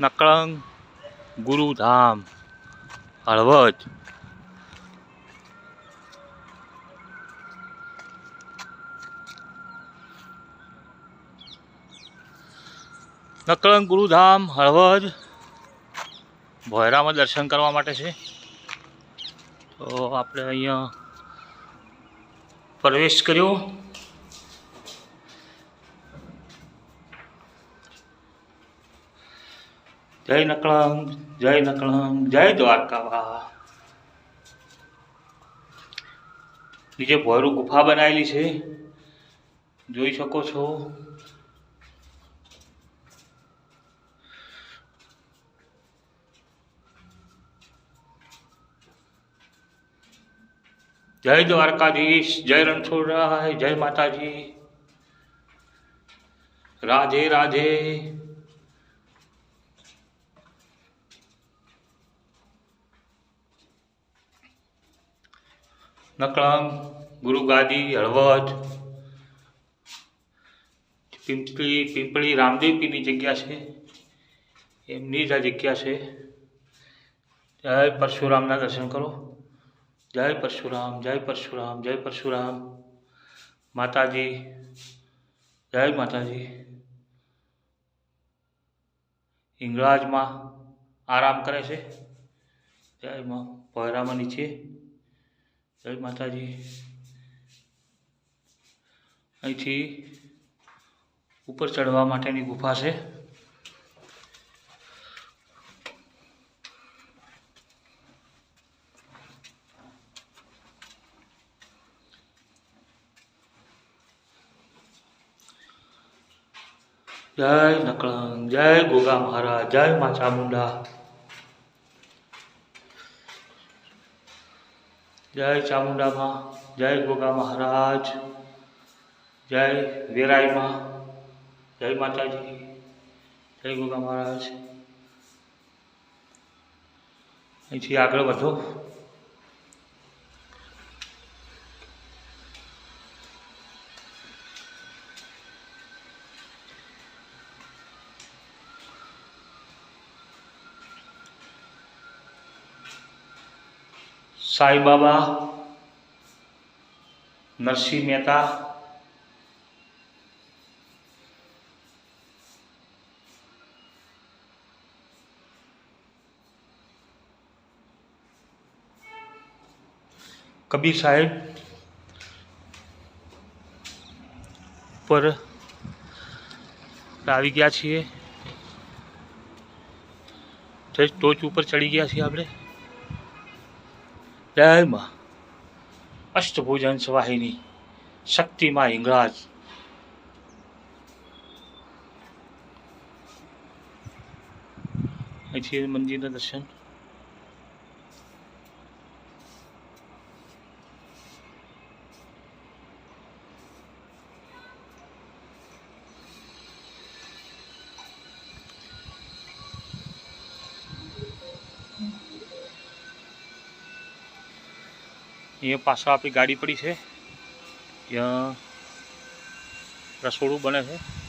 નકળંગ ગુરુધામ. હળવદ. નકળંગ ગુરુધામ, હળવદ. ભોયરામાં દર્શન કરવા માટે છે. તો આપણે અહીંયા પ્રવેશ કર્યો. જય નકળમ જય નકળમ જય દ્વારકાવા નીચે ભોયરું ગુફા બનાવેલી છે. જોઈ શકો છો. જય દ્વારકાધીશ, જય રણછોડરાય, જય માતાજી. રાધે રાધે. નકળંગ ગુરુગાદી હળવદ. પિંપળી પિંપળી રામદેવપીની જગ્યા છે. એમની જ આ જગ્યા છે. જય પરશુરામના દર્શન કરો. જય પરશુરામ જય પરશુરામ જય પરશુરામ. માતાજી, જય માતાજી. હિંગળાજમાં આરામ કરે છે. જય માં પહરામાં નીચે. જય માતાજી. અહીંથી ઉપર ચડવા માટેની ગુફા છે. જય નકળંગ, જય ગોગા મહારાજ, જય મા ચામુંડા જય ચામુંડામાં, જય ગોગા મહારાજ જય વેરાઈમાં, જય માતાજી, જય ગોગા મહારાજ. અહીંથી આગળ વધો. સાંઈબાબા નરસિંહ મહેતા, કબીર સાહેબ પર આવી ગયા છીએ. ટોચ ઉપર ચડી ગયા છીએ આપણે. જય માં અષ્ટભુજન સ્વાહિની શક્તિમાં હિંગળાજ. અહીંથી મંદિરના દર્શન. અહીંયા પાછળ આપણી ગાડી પડી છે. ત્યાં રસોડું બને છે.